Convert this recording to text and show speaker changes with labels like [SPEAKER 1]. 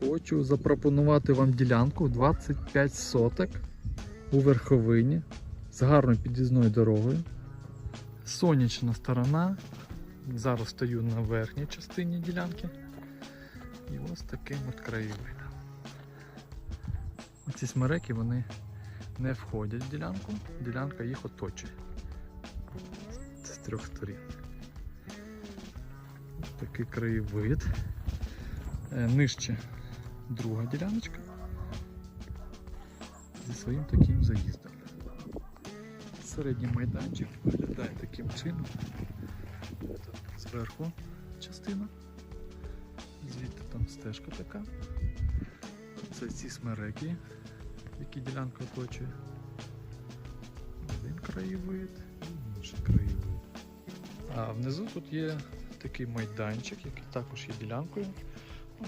[SPEAKER 1] Хочу запропонувати вам ділянку 25 соток у верховині з гарною під'їзною дорогою. Сонячна сторона. Зараз стою на верхній частині ділянки. І ось таким от краєвидом. Ці смереки вони не входять в ділянку, ділянка їх оточує. З трьох сторін. Такий краєвид. Е, Нижче друга діляночка зі своїм таким заїздом. Середній майданчик виглядає таким чином. Тут зверху частина, звідти там стежка така. Це ці смереки, які ділянка оточує. Один краєвид і інший краєвид. А внизу тут є такий майданчик, який також є ділянкою.